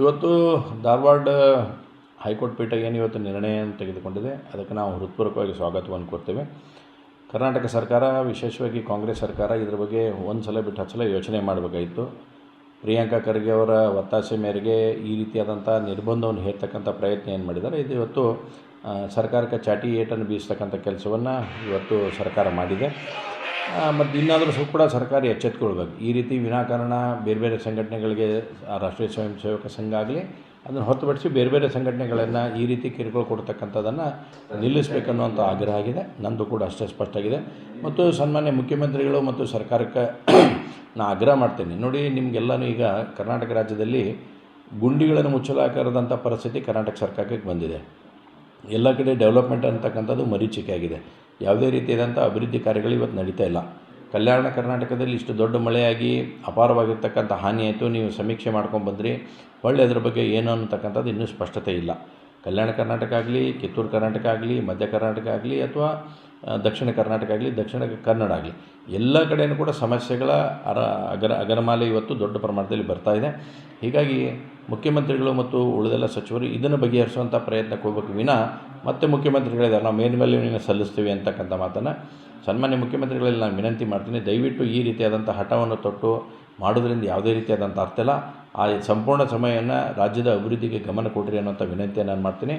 ಇವತ್ತು ಧಾರವಾಡ ಹೈಕೋರ್ಟ್ ಪೀಠ ಏನು ಇವತ್ತು ನಿರ್ಣಯವನ್ನು ತೆಗೆದುಕೊಂಡಿದೆ, ಅದಕ್ಕೆ ನಾವು ಹೃತ್ಪೂರ್ವಕವಾಗಿ ಸ್ವಾಗತವನ್ನು ಕೊಡ್ತೇವೆ ಕರ್ನಾಟಕ ಸರ್ಕಾರ, ವಿಶೇಷವಾಗಿ ಕಾಂಗ್ರೆಸ್ ಸರ್ಕಾರ, ಇದ್ರ ಬಗ್ಗೆ ಒಂದು ಸಲ ಬಿಟ್ಟು ಹತ್ತು ಸಲ ಯೋಚನೆ ಮಾಡಬೇಕಾಗಿತ್ತು ಪ್ರಿಯಾಂಕಾ ಖರ್ಗೆ ಅವರ ಒತ್ತಾಸೆ ಮೇರೆಗೆ ಈ ರೀತಿಯಾದಂಥ ನಿರ್ಬಂಧವನ್ನು ಹೇರ್ತಕ್ಕಂಥ ಪ್ರಯತ್ನ ಏನು ಮಾಡಿದ್ದಾರೆ, ಇದು ಇವತ್ತು ಸರ್ಕಾರಕ್ಕೆ ಚಾಟಿ ಏಟನ್ನು ಬೀಸ್ತಕ್ಕಂಥ ಕೆಲಸವನ್ನು ಇವತ್ತು ಸರ್ಕಾರ ಮಾಡಿದೆ. ಮತ್ತು ಇನ್ನಾದರೂ ಸ್ವಲ್ಪ ಕೂಡ ಸರ್ಕಾರ ಎಚ್ಚೆತ್ಕೊಳ್ಬೇಕು. ಈ ರೀತಿ ವಿನಾಕಾರಣ ಬೇರೆ ಬೇರೆ ಸಂಘಟನೆಗಳಿಗೆ ರಾಷ್ಟ್ರೀಯ ಸ್ವಯಂ ಸೇವಕ ಸಂಘ ಆಗಲಿ, ಅದನ್ನು ಹೊರತುಪಡಿಸಿ ಬೇರೆ ಬೇರೆ ಸಂಘಟನೆಗಳನ್ನು ಈ ರೀತಿ ಕಿರುಕುಳ ಕೊಡ್ತಕ್ಕಂಥದ್ದನ್ನು ನಿಲ್ಲಿಸಬೇಕನ್ನುವಂಥ ಆಗ್ರಹ ಆಗಿದೆ. ನಂದು ಕೂಡ ಅಷ್ಟೇ ಸ್ಪಷ್ಟ ಆಗಿದೆ. ಮತ್ತು ಸನ್ಮಾನ್ಯ ಮುಖ್ಯಮಂತ್ರಿಗಳು ಮತ್ತು ಸರ್ಕಾರಕ್ಕೆ ನಾನು ಆಗ್ರಹ ಮಾಡ್ತೇನೆ. ನೋಡಿ, ನಿಮಗೆಲ್ಲನೂ ಈಗ ಕರ್ನಾಟಕ ರಾಜ್ಯದಲ್ಲಿ ಗುಂಡಿಗಳನ್ನು ಮುಚ್ಚಲಾಕಾರದಂಥ ಪರಿಸ್ಥಿತಿ ಕರ್ನಾಟಕ ಸರ್ಕಾರಕ್ಕೆ ಬಂದಿದೆ. ಎಲ್ಲ ಕಡೆ ಡೆವಲಪ್ಮೆಂಟ್ ಅಂತಕ್ಕಂಥದ್ದು ಮರೀಚಿಕೆ ಆಗಿದೆ. ಯಾವುದೇ ರೀತಿಯಾದಂಥ ಅಭಿವೃದ್ಧಿ ಕಾರ್ಯಗಳು ಇವತ್ತು ನಡೀತಾ ಇಲ್ಲ. ಕಲ್ಯಾಣ ಕರ್ನಾಟಕದಲ್ಲಿ ಇಷ್ಟು ದೊಡ್ಡ ಮಳೆಯಾಗಿ ಅಪಾರವಾಗಿರ್ತಕ್ಕಂಥ ಹಾನಿ ಆಯಿತು, ನೀವು ಸಮೀಕ್ಷೆ ಮಾಡ್ಕೊಂಡು ಬಂದ್ರಿ, ಒಳ್ಳೆ ಅದ್ರ ಬಗ್ಗೆ ಏನು ಅನ್ನತಕ್ಕಂಥದ್ದು ಇನ್ನೂ ಸ್ಪಷ್ಟತೆ ಇಲ್ಲ. ಕಲ್ಯಾಣ ಕರ್ನಾಟಕ ಆಗಲಿ, ಕಿತ್ತೂರು ಕರ್ನಾಟಕ ಆಗಲಿ, ಮಧ್ಯ ಕರ್ನಾಟಕ ಆಗಲಿ ಅಥವಾ ದಕ್ಷಿಣ ಕರ್ನಾಟಕ ಆಗಲಿ, ದಕ್ಷಿಣ ಕನ್ನಡ ಆಗಲಿ, ಎಲ್ಲ ಕಡೆಯೂ ಕೂಡ ಸಮಸ್ಯೆಗಳ ಅರ, ಅಗರ, ಅಗರಮಾಲೆ ಇವತ್ತು ದೊಡ್ಡ ಪ್ರಮಾಣದಲ್ಲಿ ಬರ್ತಾ ಇದೆ. ಹೀಗಾಗಿ ಮುಖ್ಯಮಂತ್ರಿಗಳು ಮತ್ತು ಉಳಿದೆಲ್ಲ ಸಚಿವರು ಇದನ್ನು ಬಗೆಹರಿಸುವಂಥ ಪ್ರಯತ್ನಕ್ಕೆ ಹೋಗ್ಬೇಕು. ವಿನ ಮತ್ತೆ ಮುಖ್ಯಮಂತ್ರಿಗಳಿದ್ದಾರೆ ನಾವು ಮೇಲ್ಮೇಲಿನ ಸಲ್ಲಿಸ್ತೀವಿ ಅಂತಕ್ಕಂಥ ಮಾತನ್ನು ಸನ್ಮಾನ್ಯ ಮುಖ್ಯಮಂತ್ರಿಗಳಲ್ಲಿ ನಾನು ವಿನಂತಿ ಮಾಡ್ತೀನಿ. ದಯವಿಟ್ಟು ಈ ರೀತಿಯಾದಂಥ ಹಠವನ್ನು ತೊಟ್ಟು ಮಾಡೋದ್ರಿಂದ ಯಾವುದೇ ರೀತಿಯಾದಂಥ ಅರ್ಥ ಇಲ್ಲ. ಆ ಸಂಪೂರ್ಣ ಸಮಯವನ್ನು ರಾಜ್ಯದ ಅಭಿವೃದ್ಧಿಗೆ ಗಮನ ಕೊಡ್ರಿ ಅನ್ನೋಂಥ ವಿನಂತಿಯನ್ನು ನಾನು ಮಾಡ್ತೀನಿ.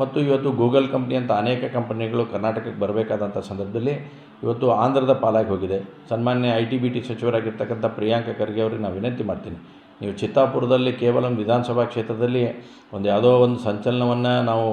ಮತ್ತು ಇವತ್ತು ಗೂಗಲ್ ಕಂಪ್ನಿ ಅಂತ ಅನೇಕ ಕಂಪನಿಗಳು ಕರ್ನಾಟಕಕ್ಕೆ ಬರಬೇಕಾದಂಥ ಸಂದರ್ಭದಲ್ಲಿ ಇವತ್ತು ಆಂಧ್ರದ ಪಾಲಾಗಿ ಹೋಗಿದೆ. ಸನ್ಮಾನ್ಯ ಐ ಟಿ ಬಿ ಟಿ ಸಚಿವರಾಗಿರ್ತಕ್ಕಂಥ ಪ್ರಿಯಾಂಕ ಖರ್ಗೆ ಅವರಿಗೆ ನಾನು ವಿನಂತಿ ಮಾಡ್ತೀನಿ. ನೀವು ಚಿತ್ತಾಪುರದಲ್ಲಿ ಕೇವಲ ವಿಧಾನಸಭಾ ಕ್ಷೇತ್ರದಲ್ಲಿ ಒಂದು ಯಾವುದೋ ಒಂದು ಸಂಚಲನವನ್ನು ನಾವು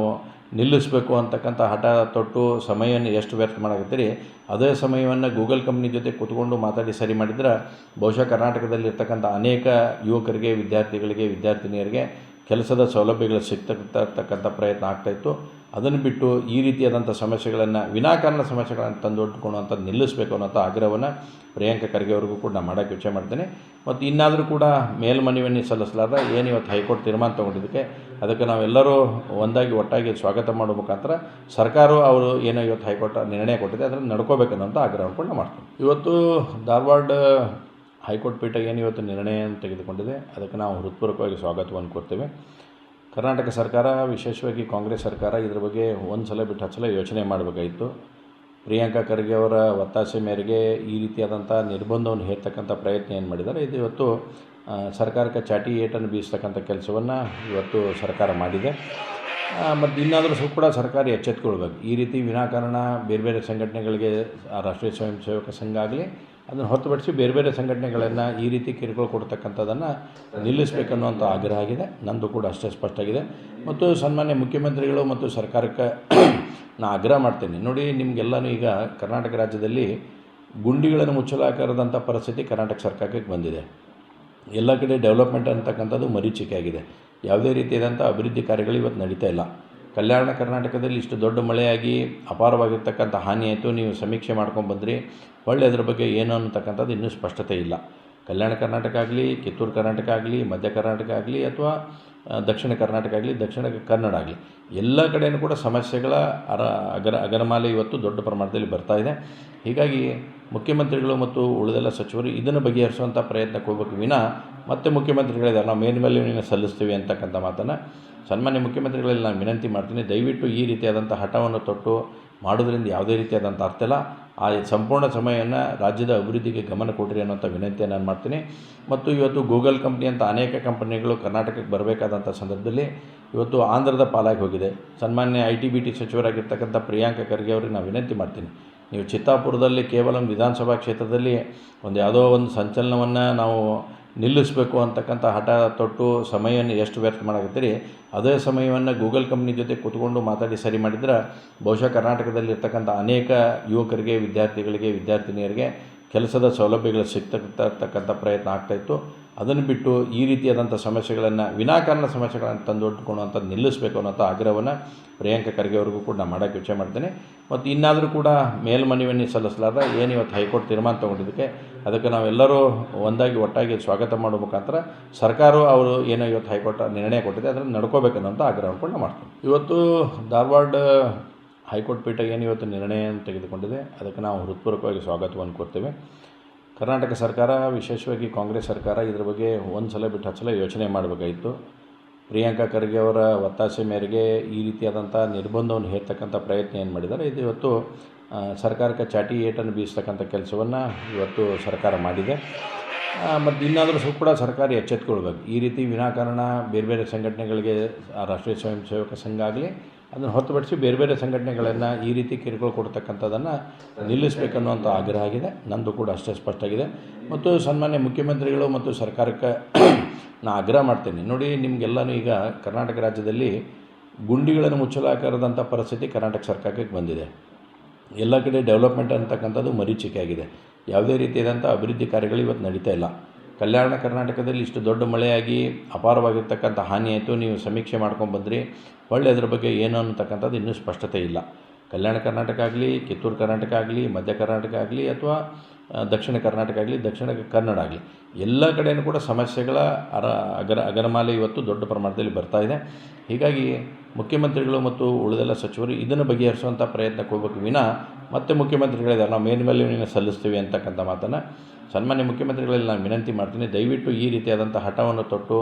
ನಿಲ್ಲಿಸಬೇಕು ಅಂತಕ್ಕಂಥ ಹಠ, ತೊಟ್ಟು, ಸಮಯವನ್ನು ಎಷ್ಟು ವ್ಯರ್ಥ ಮಾಡಕತ್ತೀರಿ? ಅದೇ ಸಮಯವನ್ನು ಗೂಗಲ್ ಕಂಪ್ನಿ ಜೊತೆ ಕೂತ್ಕೊಂಡು ಮಾತಾಡಿ ಸರಿ ಮಾಡಿದ್ರೆ ಬಹುಶಃ ಕರ್ನಾಟಕದಲ್ಲಿರ್ತಕ್ಕಂಥ ಅನೇಕ ಯುವಕರಿಗೆ, ವಿದ್ಯಾರ್ಥಿಗಳಿಗೆ, ವಿದ್ಯಾರ್ಥಿನಿಯರಿಗೆ ಕೆಲಸದ ಸೌಲಭ್ಯಗಳು ಸಿಗ್ತಕ್ಕಂಥ ಪ್ರಯತ್ನ ಆಗ್ತಾಯಿತ್ತು ಅದನ್ನು ಬಿಟ್ಟು ಈ ರೀತಿಯಾದಂಥ ಸಮಸ್ಯೆಗಳನ್ನು, ವಿನಾಕಾರಣ ಸಮಸ್ಯೆಗಳನ್ನು ತಂದೊಡ್ಕೊಳ್ಳುವಂಥದ್ದು ನಿಲ್ಲಿಸಬೇಕು ಅನ್ನೋಂಥ ಆಗ್ರಹವನ್ನು ಪ್ರಿಯಾಂಕ ಖರ್ಗೆ ಅವ್ರಿಗೂ ಕೂಡ ನಾನು ಮಾಡೋಕ್ಕೆ ವಿಚಾರ ಮಾಡ್ತೇನೆ. ಮತ್ತು ಇನ್ನಾದರೂ ಕೂಡ ಮೇಲ್ಮನವಿಯನ್ನು ಸಲ್ಲಿಸಲಾರ್ದ ಏನು ಇವತ್ತು ಹೈಕೋರ್ಟ್ ತೀರ್ಮಾನ ತೊಗೊಂಡಿದ್ದಕ್ಕೆ ಅದಕ್ಕೆ ನಾವೆಲ್ಲರೂ ಒಂದಾಗಿ ಒಟ್ಟಾಗಿ ಸ್ವಾಗತ ಮಾಡೋ ಮುಖಾಂತರ ಸರ್ಕಾರವು ಅವರು ಏನೋ ಇವತ್ತು ಹೈಕೋರ್ಟ್ ನಿರ್ಣಯ ಕೊಟ್ಟಿದೆ, ಅದನ್ನು ನಡ್ಕೋಬೇಕನ್ನೋಂಥ ಆಗ್ರಹ ಕೂಡ ಮಾಡ್ತೀನಿ. ಇವತ್ತು ಧಾರವಾಡ ಹೈಕೋರ್ಟ್ ಪೀಠ ಏನು ಇವತ್ತು ನಿರ್ಣಯವನ್ನು ತೆಗೆದುಕೊಂಡಿದೆ, ಅದಕ್ಕೆ ನಾವು ಹೃತ್ಪೂರ್ವಕವಾಗಿ ಸ್ವಾಗತವನ್ನು ಕೊಡ್ತೇವೆ ಕರ್ನಾಟಕ ಸರ್ಕಾರ, ವಿಶೇಷವಾಗಿ ಕಾಂಗ್ರೆಸ್ ಸರ್ಕಾರ, ಇದ್ರ ಬಗ್ಗೆ ಒಂದು ಸಲ ಬಿಟ್ಟು ಹತ್ತು ಸಲ ಯೋಚನೆ ಮಾಡಬೇಕಾಗಿತ್ತು ಪ್ರಿಯಾಂಕಾ ಖರ್ಗೆ ಅವರ ಒತ್ತಾಸೆ ಮೇರೆಗೆ ಈ ರೀತಿಯಾದಂಥ ನಿರ್ಬಂಧವನ್ನು ಹೇರ್ತಕ್ಕಂಥ ಪ್ರಯತ್ನ ಏನು ಮಾಡಿದ್ದಾರೆ, ಇದು ಇವತ್ತು ಸರ್ಕಾರಕ್ಕೆ ಚಾಟಿ ಏಟನ್ನು ಬೀಸ್ತಕ್ಕಂಥ ಕೆಲಸವನ್ನು ಇವತ್ತು ಸರ್ಕಾರ ಮಾಡಿದೆ. ಮತ್ತು ಇನ್ನಾದರೂ ಸಹ ಕೂಡ ಸರ್ಕಾರ ಎಚ್ಚೆತ್ತುಕೊಳ್ಬೇಕು ಈ ರೀತಿ ವಿನಾಕಾರಣ ಬೇರೆ ಬೇರೆ ಸಂಘಟನೆಗಳಿಗೆ ರಾಷ್ಟ್ರೀಯ ಸ್ವಯಂ ಸೇವಕ ಸಂಘ ಆಗಲಿ ಅದನ್ನು ಹೊರತುಪಡಿಸಿ ಬೇರೆ ಬೇರೆ ಸಂಘಟನೆಗಳನ್ನು ಈ ರೀತಿ ಕಿರುಕುಳ ಕೊಡ್ತಕ್ಕಂಥದ್ದನ್ನು ನಿಲ್ಲಿಸಬೇಕನ್ನುವಂಥ ಆಗ್ರಹ ಆಗಿದೆ. ನಂದು ಕೂಡ ಅಷ್ಟೇ ಸ್ಪಷ್ಟ ಆಗಿದೆ ಮತ್ತು ಸನ್ಮಾನ್ಯ ಮುಖ್ಯಮಂತ್ರಿಗಳು ಮತ್ತು ಸರ್ಕಾರಕ್ಕೆ ನಾನು ಆಗ್ರಹ ಮಾಡ್ತೇನೆ. ನೋಡಿ, ನಿಮಗೆಲ್ಲನೂ ಈಗ ಕರ್ನಾಟಕ ರಾಜ್ಯದಲ್ಲಿ ಗುಂಡಿಗಳನ್ನು ಮುಚ್ಚಲಾಕಾರದಂಥ ಪರಿಸ್ಥಿತಿ ಕರ್ನಾಟಕ ಸರ್ಕಾರಕ್ಕೆ ಬಂದಿದೆ. ಎಲ್ಲ ಕಡೆ ಡೆವಲಪ್ಮೆಂಟ್ ಅಂತಕ್ಕಂಥದ್ದು ಮರೀಚಿಕೆ ಆಗಿದೆ ಯಾವುದೇ ರೀತಿಯಾದಂಥ ಅಭಿವೃದ್ಧಿ ಕಾರ್ಯಗಳು ಇವತ್ತು ನಡೀತಾ ಇಲ್ಲ. ಕಲ್ಯಾಣ ಕರ್ನಾಟಕದಲ್ಲಿ ಇಷ್ಟು ದೊಡ್ಡ ಮಳೆಯಾಗಿ ಅಪಾರವಾಗಿರ್ತಕ್ಕಂಥ ಹಾನಿ ಆಯಿತು, ನೀವು ಸಮೀಕ್ಷೆ ಮಾಡ್ಕೊಂಡು ಒಳ್ಳೆ ಅದ್ರ ಬಗ್ಗೆ ಏನು ಅನ್ನತಕ್ಕಂಥದ್ದು ಇನ್ನೂ ಸ್ಪಷ್ಟತೆ ಇಲ್ಲ. ಕಲ್ಯಾಣ ಕರ್ನಾಟಕ ಆಗಲಿ, ಕಿತ್ತೂರು ಕರ್ನಾಟಕ ಆಗಲಿ, ಮಧ್ಯ ಕರ್ನಾಟಕ ಆಗಲಿ, ಅಥವಾ ದಕ್ಷಿಣ ಕರ್ನಾಟಕ ಆಗಲಿ, ದಕ್ಷಿಣ ಕನ್ನಡ ಆಗಲಿ, ಎಲ್ಲ ಕಡೆಯೂ ಕೂಡ ಸಮಸ್ಯೆಗಳ ಅರ, ಅಗರ, ಅಗರಮಾಲೆ ಇವತ್ತು ದೊಡ್ಡ ಪ್ರಮಾಣದಲ್ಲಿ ಬರ್ತಾ ಇದೆ. ಹೀಗಾಗಿ ಮುಖ್ಯಮಂತ್ರಿಗಳು ಮತ್ತು ಉಳಿದೆಲ್ಲ ಸಚಿವರು ಇದನ್ನು ಬಗೆಹರಿಸುವಂಥ ಪ್ರಯತ್ನಕ್ಕೆ ಹೋಗ್ಬೇಕು ವಿನಾ, ಮತ್ತೆ ಮುಖ್ಯಮಂತ್ರಿಗಳಿದ್ದಾರೆ. ನಾವು ಮೇಲ್ಮೇಲೆ ಸಲ್ಲಿಸ್ತೀವಿ ಅಂತಕ್ಕಂಥ ಮಾತನ್ನು ಸನ್ಮಾನ್ಯ ಮುಖ್ಯಮಂತ್ರಿಗಳಲ್ಲಿ ನಾನು ವಿನಂತಿ ಮಾಡ್ತೀನಿ, ದಯವಿಟ್ಟು ಈ ರೀತಿಯಾದಂಥ ಹಠವನ್ನು ತೊಟ್ಟು ಮಾಡೋದ್ರಿಂದ ಯಾವುದೇ ರೀತಿಯಾದಂಥ ಅರ್ಥ ಇಲ್ಲ. ಆ ಸಂಪೂರ್ಣ ಸಮಯವನ್ನು ರಾಜ್ಯದ ಅಭಿವೃದ್ಧಿಗೆ ಗಮನ ಕೊಡ್ರಿ ಅನ್ನೋಂಥ ವಿನಂತಿಯನ್ನು ನಾನು ಮಾಡ್ತೀನಿ. ಮತ್ತು ಇವತ್ತು ಗೂಗಲ್ ಕಂಪ್ನಿ ಅಂತ ಅನೇಕ ಕಂಪನಿಗಳು ಕರ್ನಾಟಕಕ್ಕೆ ಬರಬೇಕಾದಂಥ ಸಂದರ್ಭದಲ್ಲಿ ಇವತ್ತು ಆಂಧ್ರದ ಪಾಲಾಗಿ ಹೋಗಿದೆ. ಸನ್ಮಾನ್ಯ ಐ ಟಿ ಬಿ ಟಿ ಸಚಿವರಾಗಿರ್ತಕ್ಕಂಥ ಪ್ರಿಯಾಂಕ ಖರ್ಗೆ ಅವರಿಗೆ ನಾನು ವಿನಂತಿ ಮಾಡ್ತೀನಿ. ನೀವು ಚಿತ್ತಾಪುರದಲ್ಲಿ ಕೇವಲ ವಿಧಾನಸಭಾ ಕ್ಷೇತ್ರದಲ್ಲಿ ಒಂದು ಯಾವುದೋ ಒಂದು ಸಂಚಲನವನ್ನು ನಾವು ನಿಲ್ಲಿಸಬೇಕು ಅಂತಕ್ಕಂಥ ಹಠ ತೊಟ್ಟು ಸಮಯವನ್ನು ಎಷ್ಟು ವ್ಯರ್ಥ ಮಾಡಾಕತ್ತೀರಿ? ಅದೇ ಸಮಯವನ್ನು ಗೂಗಲ್ ಕಂಪ್ನಿ ಜೊತೆ ಕೂತ್ಕೊಂಡು ಮಾತಾಡಿ ಸರಿ ಮಾಡಿದ್ರೆ ಬಹುಶಃ ಕರ್ನಾಟಕದಲ್ಲಿರ್ತಕ್ಕಂಥ ಅನೇಕ ಯುವಕರಿಗೆ, ವಿದ್ಯಾರ್ಥಿಗಳಿಗೆ, ವಿದ್ಯಾರ್ಥಿನಿಯರಿಗೆ ಕೆಲಸದ ಸೌಲಭ್ಯಗಳು ಸಿಗ್ತಕ್ಕಂಥ ಪ್ರಯತ್ನ ಆಗ್ತಾಯಿತ್ತು ಅದನ್ನು ಬಿಟ್ಟು ಈ ರೀತಿಯಾದಂಥ ಸಮಸ್ಯೆಗಳನ್ನು, ವಿನಾಕಾರಣ ಸಮಸ್ಯೆಗಳನ್ನು ತಂದೊಡ್ಕೊಳ್ಳುವಂಥದ್ದು ನಿಲ್ಲಿಸಬೇಕು ಅನ್ನೋಂಥ ಆಗ್ರಹವನ್ನು ಪ್ರಿಯಾಂಕ ಖರ್ಗೆ ಕೂಡ ನಾನು ಮಾಡೋಕ್ಕೆ ವಿಚಾರ ಮಾಡ್ತೇನೆ. ಮತ್ತು ಇನ್ನಾದರೂ ಕೂಡ ಮೇಲ್ಮನವಿಯನ್ನು ಸಲ್ಲಿಸಲಾದ ಏನು ಇವತ್ತು ಹೈಕೋರ್ಟ್ ತೀರ್ಮಾನ ತೊಗೊಂಡಿದ್ದಕ್ಕೆ ಅದಕ್ಕೆ ನಾವೆಲ್ಲರೂ ಒಂದಾಗಿ ಒಟ್ಟಾಗಿ ಸ್ವಾಗತ ಮಾಡೋ ಮುಖಾಂತರ ಸರ್ಕಾರವು ಅವರು ಏನೋ ಇವತ್ತು ಹೈಕೋರ್ಟ್ ನಿರ್ಣಯ ಕೊಟ್ಟಿದೆ, ಅದನ್ನು ನಡ್ಕೋಬೇಕನ್ನೋಂಥ ಆಗ್ರಹವನ್ನು ಕೂಡ ಮಾಡ್ತೀನಿ. ಇವತ್ತು ಧಾರವಾಡ ಹೈಕೋರ್ಟ್ ಪೀಠ ಏನು ಇವತ್ತು ನಿರ್ಣಯವನ್ನು ತೆಗೆದುಕೊಂಡಿದೆ, ಅದಕ್ಕೆ ನಾವು ಹೃತ್ಪೂರ್ವಕವಾಗಿ ಸ್ವಾಗತವನ್ನು ಕೊಡ್ತೇವೆ. ಕರ್ನಾಟಕ ಸರ್ಕಾರ, ವಿಶೇಷವಾಗಿ ಕಾಂಗ್ರೆಸ್ ಸರ್ಕಾರ ಇದ್ರ ಬಗ್ಗೆ ಒಂದು ಸಲ ಬಿಟ್ಟು ಹತ್ತು ಸಲ ಯೋಚನೆ ಮಾಡಬೇಕಾಗಿತ್ತು ಪ್ರಿಯಾಂಕಾ ಖರ್ಗೆ ಅವರ ಒತ್ತಾಸೆ ಮೇರೆಗೆ ಈ ರೀತಿಯಾದಂಥ ನಿರ್ಬಂಧವನ್ನು ಹೇರ್ತಕ್ಕಂಥ ಪ್ರಯತ್ನ ಏನು ಮಾಡಿದ್ದಾರೆ? ಇದು ಇವತ್ತು ಸರ್ಕಾರಕ್ಕೆ ಚಾಟಿ ಏಟನ್ನು ಬೀಸ್ತಕ್ಕಂಥ ಕೆಲಸವನ್ನು ಇವತ್ತು ಸರ್ಕಾರ ಮಾಡಿದೆ. ಮತ್ತು ಇನ್ನಾದರೂ ಸಹ ಕೂಡ ಸರ್ಕಾರ ಎಚ್ಚೆತ್ಕೊಳ್ಬೇಕು. ಈ ರೀತಿ ವಿನಾಕಾರಣ ಬೇರೆ ಬೇರೆ ಸಂಘಟನೆಗಳಿಗೆ ರಾಷ್ಟ್ರೀಯ ಸ್ವಯಂ ಸೇವಕ ಸಂಘ ಆಗಲಿ ಅದನ್ನು ಹೊರತುಪಡಿಸಿ ಬೇರೆ ಬೇರೆ ಸಂಘಟನೆಗಳನ್ನು ಈ ರೀತಿ ಕಿರುಕುಳ ಕೊಡ್ತಕ್ಕಂಥದ್ದನ್ನು ನಿಲ್ಲಿಸಬೇಕನ್ನುವಂಥ ಆಗ್ರಹ ಆಗಿದೆ. ನಂದು ಕೂಡ ಅಷ್ಟೇ ಸ್ಪಷ್ಟ ಆಗಿದೆ ಮತ್ತು ಸನ್ಮಾನ್ಯ ಮುಖ್ಯಮಂತ್ರಿಗಳು ಮತ್ತು ಸರ್ಕಾರಕ್ಕೆ ನಾನು ಆಗ್ರಹ ಮಾಡ್ತೀನಿ. ನೋಡಿ, ನಿಮಗೆಲ್ಲನೂ ಈಗ ಕರ್ನಾಟಕ ರಾಜ್ಯದಲ್ಲಿ ಗುಂಡಿಗಳನ್ನು ಮುಚ್ಚಲಾಕಾರದಂಥ ಪರಿಸ್ಥಿತಿ ಕರ್ನಾಟಕ ಸರ್ಕಾರಕ್ಕೆ ಬಂದಿದೆ. ಎಲ್ಲ ಕಡೆ ಡೆವಲಪ್ಮೆಂಟ್ ಅಂತಕ್ಕಂಥದ್ದು ಮರೀಚಿಕೆ ಆಗಿದೆ ಯಾವುದೇ ರೀತಿಯಾದಂಥ ಅಭಿವೃದ್ಧಿ ಕಾರ್ಯಗಳು ಇವತ್ತು ನಡೀತಾ ಇಲ್ಲ. ಕಲ್ಯಾಣ ಕರ್ನಾಟಕದಲ್ಲಿ ಇಷ್ಟು ದೊಡ್ಡ ಮಳೆಯಾಗಿ ಅಪಾರವಾಗಿರ್ತಕ್ಕಂಥ ಹಾನಿ ಆಯಿತು, ನೀವು ಸಮೀಕ್ಷೆ ಮಾಡ್ಕೊಂಡು ಬಂದ್ರಿ. ಒಳ್ಳೆ ಅದ್ರ ಬಗ್ಗೆ ಏನು ಅನ್ನತಕ್ಕಂಥದ್ದು ಇನ್ನೂ ಸ್ಪಷ್ಟತೆ ಇಲ್ಲ. ಕಲ್ಯಾಣ ಕರ್ನಾಟಕ ಆಗಲಿ, ಕಿತ್ತೂರು ಕರ್ನಾಟಕ ಆಗಲಿ, ಮಧ್ಯ ಕರ್ನಾಟಕ ಆಗಲಿ ಅಥವಾ ದಕ್ಷಿಣ ಕರ್ನಾಟಕ ಆಗಲಿ, ದಕ್ಷಿಣ ಕನ್ನಡ ಆಗಲಿ, ಎಲ್ಲ ಕಡೆಯೂ ಕೂಡ ಸಮಸ್ಯೆಗಳ ಅರ, ಅಗರ, ಅಗರಮಾಲೆ ಇವತ್ತು ದೊಡ್ಡ ಪ್ರಮಾಣದಲ್ಲಿ ಬರ್ತಾ ಇದೆ. ಹೀಗಾಗಿ ಮುಖ್ಯಮಂತ್ರಿಗಳು ಮತ್ತು ಉಳಿದೆಲ್ಲ ಸಚಿವರು ಇದನ್ನು ಬಗೆಹರಿಸುವಂಥ ಪ್ರಯತ್ನಕ್ಕೆ ಹೋಗ್ಬೇಕು. ವಿನಾ ಮತ್ತೆ ಮುಖ್ಯಮಂತ್ರಿಗಳಿದ್ದಾರೆ. ನಾವು ಮೇಲ್ಮೇಲೆ ಸಲ್ಲಿಸ್ತೀವಿ ಅಂತಕ್ಕಂಥ ಮಾತನ್ನು. ಸನ್ಮಾನ್ಯ ಮುಖ್ಯಮಂತ್ರಿಗಳಲ್ಲಿ ನಾನು ವಿನಂತಿ ಮಾಡ್ತೀನಿ, ದಯವಿಟ್ಟು ಈ ರೀತಿಯಾದಂಥ ಹಠವನ್ನು ತೊಟ್ಟು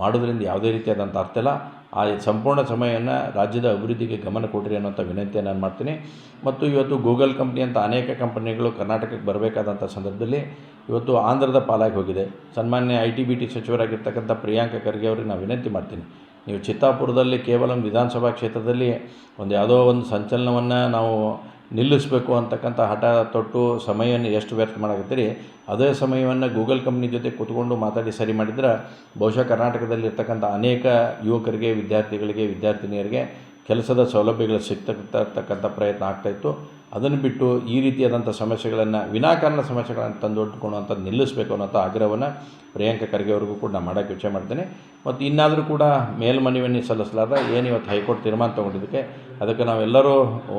ಮಾಡೋದ್ರಿಂದ ಯಾವುದೇ ರೀತಿಯಾದಂಥ ಅರ್ಥ ಇಲ್ಲ. ಆ ಸಂಪೂರ್ಣ ಸಮಯವನ್ನು ರಾಜ್ಯದ ಅಭಿವೃದ್ಧಿಗೆ ಗಮನ ಕೊಡ್ರಿ ಅನ್ನೋಂಥ ವಿನಂತಿಯನ್ನು ನಾನು ಮಾಡ್ತೀನಿ. ಮತ್ತು ಇವತ್ತು ಗೂಗಲ್ ಕಂಪ್ನಿ ಅಂತ ಅನೇಕ ಕಂಪನಿಗಳು ಕರ್ನಾಟಕಕ್ಕೆ ಬರಬೇಕಾದಂಥ ಸಂದರ್ಭದಲ್ಲಿ ಇವತ್ತು ಆಂಧ್ರದ ಪಾಲಾಗಿ ಹೋಗಿದೆ. ಸನ್ಮಾನ್ಯ ಐ ಟಿ ಬಿ ಟಿ ಸಚಿವರಾಗಿರ್ತಕ್ಕಂಥ ಪ್ರಿಯಾಂಕ ಖರ್ಗೆ ಅವರಿಗೆ ನಾನು ವಿನಂತಿ ಮಾಡ್ತೀನಿ. ನೀವು ಚಿತ್ತಾಪುರದಲ್ಲಿ ಕೇವಲ ವಿಧಾನಸಭಾ ಕ್ಷೇತ್ರದಲ್ಲಿ ಒಂದು ಯಾವುದೋ ಒಂದು ಸಂಚಲನವನ್ನು ನಾವು ನಿಲ್ಲಿಸಬೇಕು ಅಂತಕ್ಕಂಥ ಹಠ, ತೊಟ್ಟು, ಸಮಯವನ್ನು ಎಷ್ಟು ವ್ಯರ್ಥ ಮಾಡಕತ್ತೀರಿ? ಅದೇ ಸಮಯವನ್ನು ಗೂಗಲ್ ಕಂಪ್ನಿ ಜೊತೆ ಕೂತ್ಕೊಂಡು ಮಾತಾಡಿ ಸರಿ ಮಾಡಿದ್ರೆ ಬಹುಶಃ ಕರ್ನಾಟಕದಲ್ಲಿ ಇರ್ತಕ್ಕಂಥ ಅನೇಕ ಯುವಕರಿಗೆ, ವಿದ್ಯಾರ್ಥಿಗಳಿಗೆ, ವಿದ್ಯಾರ್ಥಿನಿಯರಿಗೆ ಕೆಲಸದ ಸೌಲಭ್ಯಗಳು ಸಿಗ್ತಕ್ಕಂಥ ಪ್ರಯತ್ನ ಆಗ್ತಾಯಿತ್ತು ಅದನ್ನು ಬಿಟ್ಟು ಈ ರೀತಿಯಾದಂಥ ಸಮಸ್ಯೆಗಳನ್ನು, ವಿನಾಕಾರಣ ಸಮಸ್ಯೆಗಳನ್ನು ಅಂತ ನಿಲ್ಲಿಸಬೇಕು ಅನ್ನೋಂಥ ಆಗ್ರಹವನ್ನು ಪ್ರಿಯಾಂಕ ಖರ್ಗೆ ಕೂಡ ನಾನು ಮಾಡೋಕ್ಕೆ ಇಚ್ಛೆ ಮಾಡ್ತೇನೆ. ಮತ್ತು ಇನ್ನಾದರೂ ಕೂಡ ಮೇಲ್ಮನವಿಯನ್ನು ಸಲ್ಲಿಸಲಾದ ಏನು ಇವತ್ತು ಹೈಕೋರ್ಟ್ ತೀರ್ಮಾನ ತೊಗೊಂಡಿದ್ದಕ್ಕೆ, ಅದಕ್ಕೆ ನಾವೆಲ್ಲರೂ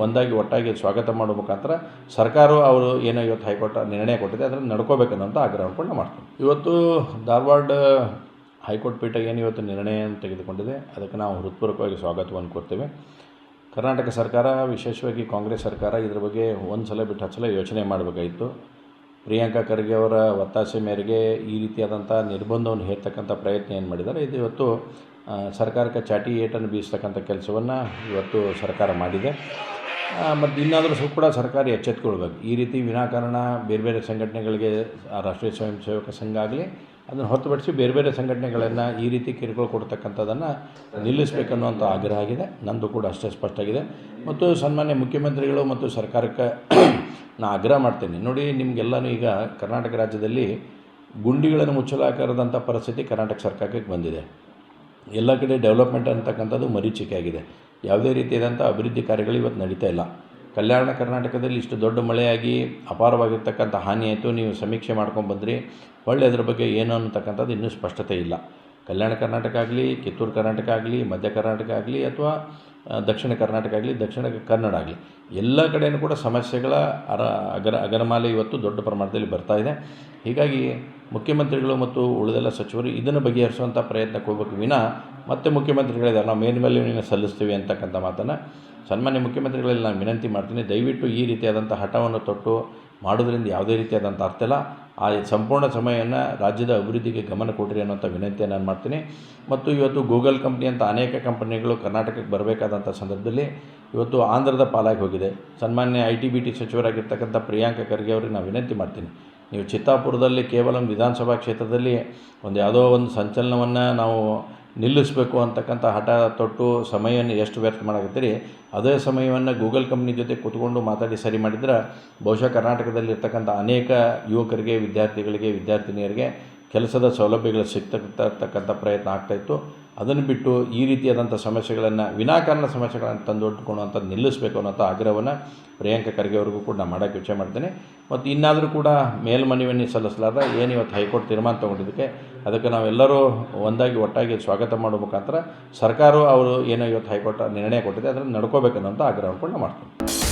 ಒಂದಾಗಿ ಒಟ್ಟಾಗಿ ಸ್ವಾಗತ ಮಾಡೋ ಮುಖಾಂತರ ಸರ್ಕಾರವು ಅವರು ಏನೋ ಇವತ್ತು ಹೈಕೋರ್ಟ್ ನಿರ್ಣಯ ಕೊಟ್ಟಿದೆ, ಅದನ್ನು ನಡ್ಕೋಬೇಕನ್ನೋಂಥ ಆಗ್ರಹವನ್ನು ಕೂಡ ಮಾಡ್ತೀನಿ. ಇವತ್ತು ಧಾರವಾಡ ಹೈಕೋರ್ಟ್ ಪೀಠ ಏನು ಇವತ್ತು ನಿರ್ಣಯವನ್ನು ತೆಗೆದುಕೊಂಡಿದೆ, ಅದಕ್ಕೆ ನಾವು ಹೃತ್ಪೂರ್ವಕವಾಗಿ ಸ್ವಾಗತವನ್ನು ಕೊಡ್ತೇವೆ ಕರ್ನಾಟಕ ಸರ್ಕಾರ, ವಿಶೇಷವಾಗಿ ಕಾಂಗ್ರೆಸ್ ಸರ್ಕಾರ, ಇದ್ರ ಬಗ್ಗೆ ಒಂದು ಸಲ ಬಿಟ್ಟು ಹತ್ತು ಸಲ ಯೋಚನೆ ಮಾಡಬೇಕಾಯಿತು. ಪ್ರಿಯಾಂಕಾ ಖರ್ಗೆ ಅವರ ಒತ್ತಾಸೆ ಮೇರೆಗೆ ಈ ರೀತಿಯಾದಂಥ ನಿರ್ಬಂಧವನ್ನು ಹೇರ್ತಕ್ಕಂಥ ಪ್ರಯತ್ನ ಏನು ಮಾಡಿದ್ದಾರೆ, ಇದು ಇವತ್ತು ಸರ್ಕಾರಕ್ಕೆ ಚಾಟಿ ಏಟನ್ನು ಬೀಸ್ತಕ್ಕಂಥ ಕೆಲಸವನ್ನು ಇವತ್ತು ಸರ್ಕಾರ ಮಾಡಿದೆ. ಮತ್ತು ಇನ್ನಾದರೂ ಸಹ ಕೂಡ ಸರ್ಕಾರ ಎಚ್ಚೆತ್ಕೊಳ್ಬೇಕು. ಈ ರೀತಿ ವಿನಾಕಾರಣ ಬೇರೆ ಬೇರೆ ಸಂಘಟನೆಗಳಿಗೆ ರಾಷ್ಟ್ರೀಯ ಸ್ವಯಂ ಸೇವಕ ಸಂಘ ಆಗಲಿ ಅದನ್ನು ಹೊರತುಪಡಿಸಿ ಬೇರೆ ಬೇರೆ ಸಂಘಟನೆಗಳನ್ನು ಈ ರೀತಿ ಕಿರುಕುಳ ಕೊಡ್ತಕ್ಕಂಥದ್ದನ್ನು ನಿಲ್ಲಿಸಬೇಕನ್ನುವಂಥ ಆಗ್ರಹ ಆಗಿದೆ. ನಂದು ಕೂಡ ಅಷ್ಟೇ ಸ್ಪಷ್ಟ ಆಗಿದೆ ಮತ್ತು ಸನ್ಮಾನ್ಯ ಮುಖ್ಯಮಂತ್ರಿಗಳು ಮತ್ತು ಸರ್ಕಾರಕ್ಕೆ ನಾನು ಆಗ್ರಹ ಮಾಡ್ತೇನೆ. ನೋಡಿ, ನಿಮಗೆಲ್ಲನೂ ಈಗ ಕರ್ನಾಟಕ ರಾಜ್ಯದಲ್ಲಿ ಗುಂಡಿಗಳನ್ನು ಮುಚ್ಚಲಾಕಾರದಂಥ ಪರಿಸ್ಥಿತಿ ಕರ್ನಾಟಕ ಸರ್ಕಾರಕ್ಕೆ ಬಂದಿದೆ. ಎಲ್ಲ ಕಡೆ ಡೆವಲಪ್ಮೆಂಟ್ ಅಂತಕ್ಕಂಥದ್ದು ಮರೀಚಿಕೆ ಆಗಿದೆ ಯಾವುದೇ ರೀತಿಯಾದಂಥ ಅಭಿವೃದ್ಧಿ ಕಾರ್ಯಗಳು ಇವತ್ತು ನಡೀತಾ ಇಲ್ಲ. ಕಲ್ಯಾಣ ಕರ್ನಾಟಕದಲ್ಲಿ ಇಷ್ಟು ದೊಡ್ಡ ಮಳೆಯಾಗಿ ಅಪಾರವಾಗಿರ್ತಕ್ಕಂಥ ಹಾನಿ ಆಯಿತು, ನೀವು ಸಮೀಕ್ಷೆ ಮಾಡ್ಕೊಂಡು ಒಳ್ಳೆ ಅದ್ರ ಬಗ್ಗೆ ಏನು ಅನ್ನತಕ್ಕಂಥದ್ದು ಇನ್ನೂ ಸ್ಪಷ್ಟತೆ ಇಲ್ಲ. ಕಲ್ಯಾಣ ಕರ್ನಾಟಕ ಆಗಲಿ, ಕಿತ್ತೂರು ಕರ್ನಾಟಕ ಆಗಲಿ, ಮಧ್ಯ ಕರ್ನಾಟಕ ಆಗಲಿ, ಅಥವಾ ದಕ್ಷಿಣ ಕರ್ನಾಟಕ ಆಗಲಿ, ದಕ್ಷಿಣ ಕನ್ನಡ ಆಗಲಿ, ಎಲ್ಲ ಕಡೆಯೂ ಕೂಡ ಸಮಸ್ಯೆಗಳ ಅರ, ಅಗರ, ಅಗರಮಾಲೆ ಇವತ್ತು ದೊಡ್ಡ ಪ್ರಮಾಣದಲ್ಲಿ ಬರ್ತಾ ಇದೆ. ಹೀಗಾಗಿ ಮುಖ್ಯಮಂತ್ರಿಗಳು ಮತ್ತು ಉಳಿದೆಲ್ಲ ಸಚಿವರು ಇದನ್ನು ಬಗೆಹರಿಸುವಂಥ ಪ್ರಯತ್ನಕ್ಕೆ ಹೋಗ್ಬೇಕು. ವಿನಾ ಮತ್ತೆ ಮುಖ್ಯಮಂತ್ರಿಗಳಿದ್ದಾರೆ. ನಾವು ಮೇಲ್ಮೇಲೆ ಸಲ್ಲಿಸ್ತೀವಿ ಅಂತಕ್ಕಂಥ ಮಾತನ್ನು ಸನ್ಮಾನ್ಯ ಮುಖ್ಯಮಂತ್ರಿಗಳಲ್ಲಿ ನಾನು ವಿನಂತಿ ಮಾಡ್ತೀನಿ, ದಯವಿಟ್ಟು ಈ ರೀತಿಯಾದಂಥ ಹಠವನ್ನು ತೊಟ್ಟು ಮಾಡೋದ್ರಿಂದ ಯಾವುದೇ ರೀತಿಯಾದಂಥ ಅರ್ಥ ಇಲ್ಲ. ಆ ಸಂಪೂರ್ಣ ಸಮಯವನ್ನು ರಾಜ್ಯದ ಅಭಿವೃದ್ಧಿಗೆ ಗಮನ ಕೊಡ್ರಿ ಅನ್ನೋಂಥ ವಿನಂತಿಯನ್ನು ನಾನು ಮಾಡ್ತೀನಿ. ಮತ್ತು ಇವತ್ತು ಗೂಗಲ್ ಕಂಪ್ನಿ ಅಂತ ಅನೇಕ ಕಂಪನಿಗಳು ಕರ್ನಾಟಕಕ್ಕೆ ಬರಬೇಕಾದಂಥ ಸಂದರ್ಭದಲ್ಲಿ ಇವತ್ತು ಆಂಧ್ರದ ಪಾಲಾಗಿ ಹೋಗಿದೆ. ಸನ್ಮಾನ್ಯ ಐ ಟಿ ಬಿ ಟಿ ಸಚಿವರಾಗಿರ್ತಕ್ಕಂಥ ಪ್ರಿಯಾಂಕ ಖರ್ಗೆ ಅವರಿಗೆ ನಾನು ವಿನಂತಿ ಮಾಡ್ತೀನಿ. ನೀವು ಚಿತ್ತಾಪುರದಲ್ಲಿ ಕೇವಲ ವಿಧಾನಸಭಾ ಕ್ಷೇತ್ರದಲ್ಲಿ ಒಂದು ಯಾವುದೋ ಒಂದು ಸಂಚಲನವನ್ನು ನಾವು ನಿಲ್ಲಿಸಬೇಕು ಅಂತಕ್ಕಂಥ ಹಠ ತೊಟ್ಟು ಸಮಯವನ್ನು ಎಷ್ಟು ವ್ಯರ್ಥ ಮಾಡಕತ್ತೀರಿ? ಅದೇ ಸಮಯವನ್ನು ಗೂಗಲ್ ಕಂಪ್ನಿ ಜೊತೆ ಕೂತ್ಕೊಂಡು ಮಾತಾಡಿ ಸರಿ ಮಾಡಿದ್ರೆ ಬಹುಶಃ ಕರ್ನಾಟಕದಲ್ಲಿರ್ತಕ್ಕಂಥ ಅನೇಕ ಯುವಕರಿಗೆ, ವಿದ್ಯಾರ್ಥಿಗಳಿಗೆ, ವಿದ್ಯಾರ್ಥಿನಿಯರಿಗೆ ಕೆಲಸದ ಸೌಲಭ್ಯಗಳು ಸಿಗ್ತಕ್ಕಂಥ ಪ್ರಯತ್ನ ಆಗ್ತಾಯಿತ್ತು ಅದನ್ನು ಬಿಟ್ಟು ಈ ರೀತಿಯಾದಂಥ ಸಮಸ್ಯೆಗಳನ್ನು, ವಿನಾಕಾರಣ ಸಮಸ್ಯೆಗಳನ್ನು ತಂದೊಡ್ಡುಕೊಳ್ಳುವಂಥ ನಿಲ್ಲಿಸಬೇಕು ಅನ್ನೋಂಥ ಆಗ್ರಹವನ್ನು ಪ್ರಿಯಾಂಕ ಖರ್ಗೆ ಕೂಡ ನಾನು ಮಾಡೋಕ್ಕೆ ವಿಚಾರ ಮಾಡ್ತೇನೆ. ಮತ್ತು ಇನ್ನಾದರೂ ಕೂಡ ಮೇಲ್ಮನವಿಯನ್ನು ಸಲ್ಲಿಸಲಾದ ಏನು ಇವತ್ತು ಹೈಕೋರ್ಟ್ ತೀರ್ಮಾನ ತೊಗೊಂಡಿದ್ದಕ್ಕೆ ಅದಕ್ಕೆ ನಾವೆಲ್ಲರೂ ಒಂದಾಗಿ ಒಟ್ಟಾಗಿ ಸ್ವಾಗತ ಮಾಡುವ ಮುಖಾಂತರ ಸರ್ಕಾರವು ಅವರು ಏನೋ ಇವತ್ತು ಹೈಕೋರ್ಟ್ ನಿರ್ಣಯ ಕೊಟ್ಟಿದೆ, ಅದನ್ನು ನಡ್ಕೋಬೇಕನ್ನೋಂಥ ಆಗ್ರಹವನ್ನು ಕೂಡ ಮಾಡ್ತೀನಿ.